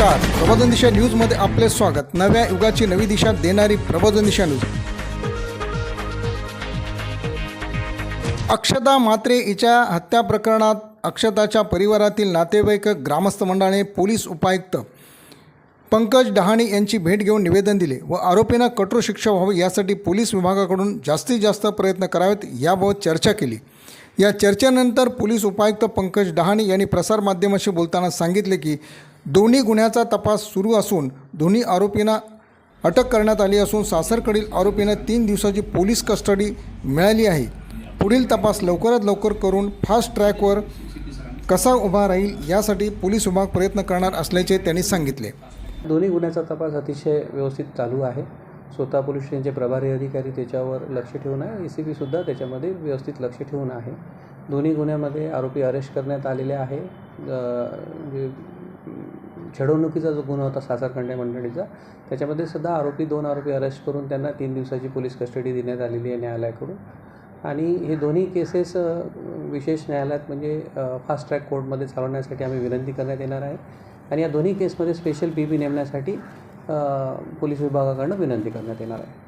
प्रबोधन दिशा न्यूजमध्ये आपले स्वागत. नव्या युगाची नवी दिशा देणारी प्रबोधन दिशा न्यूज. अक्षता म्हात्रे हिच्या हत्या प्रकरणात अक्षताच्या परिवारातील नातेवाईक ग्रामस्थ मंडळाने पोलीस उपायुक्त पंकज डहाणे यांची भेट घेऊन निवेदन दिले व आरोपींना कठोर शिक्षा व्हावी यासाठी पोलीस विभागाकडून जास्तीत जास्त प्रयत्न करावेत याबाबत चर्चा केली. या चर्चेनंतर पोलीस उपायुक्त पंकज डहाणे यांनी प्रसारमाध्यमाशी बोलताना सांगितले की दोन्ही गुन्ह्याचा तपास सुरू असून दोन्ही आरोपींना अटक करण्यात आली असून सासरकडील आरोपींना तीन दिवसाची पोलीस कस्टडी मिळाली आहे. पुढील तपास लवकरात लवकर करून फास्ट ट्रॅकवर कसा उभा राहील यासाठी पोलीस विभाग प्रयत्न करणार असल्याचे त्यांनी सांगितले. दोन्ही गुन्ह्याचा तपास अतिशय व्यवस्थित चालू आहे. स्वतः पोलीस स्टेशनचे प्रभारी अधिकारी त्याच्यावर लक्ष ठेवून आहे. ए सी पीसुद्धा त्याच्यामध्ये व्यवस्थित लक्ष ठेवून आहे. दोन्ही गुन्ह्यामध्ये आरोपी अरेस्ट करण्यात आलेले आहे. अ, छडवणुकीचा जो गुन्हा होता सासरखंडे मंडळीचा त्याच्यामध्ये सुद्धा आरोपी दोन आरोपी अरेस्ट करून त्यांना तीन दिवसाची पोलीस कस्टडी देण्यात आलेली आहे न्यायालयाकडून. आणि हे दोन्ही केसेस विशेष न्यायालयात म्हणजे फास्ट ट्रॅक कोर्टमध्ये चालवण्यासाठी आम्ही विनंती करण्यात येणार आहे. आणि या दोन्ही केसमध्ये स्पेशल पी बी नेमण्यासाठी पोलीस विभागाकडनं विनंती करण्यात येणार आहे.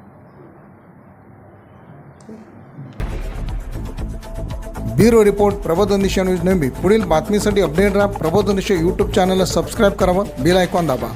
ब्युरो रिपोर्ट प्रबोधन दिशा न्यूज नेहमी. पुढील बातमीसाठी अपडेट राहा प्रबोधन दिशा यूट्यूब चॅनलला सबस्क्राईब करावं बेल आयकॉन दाबा.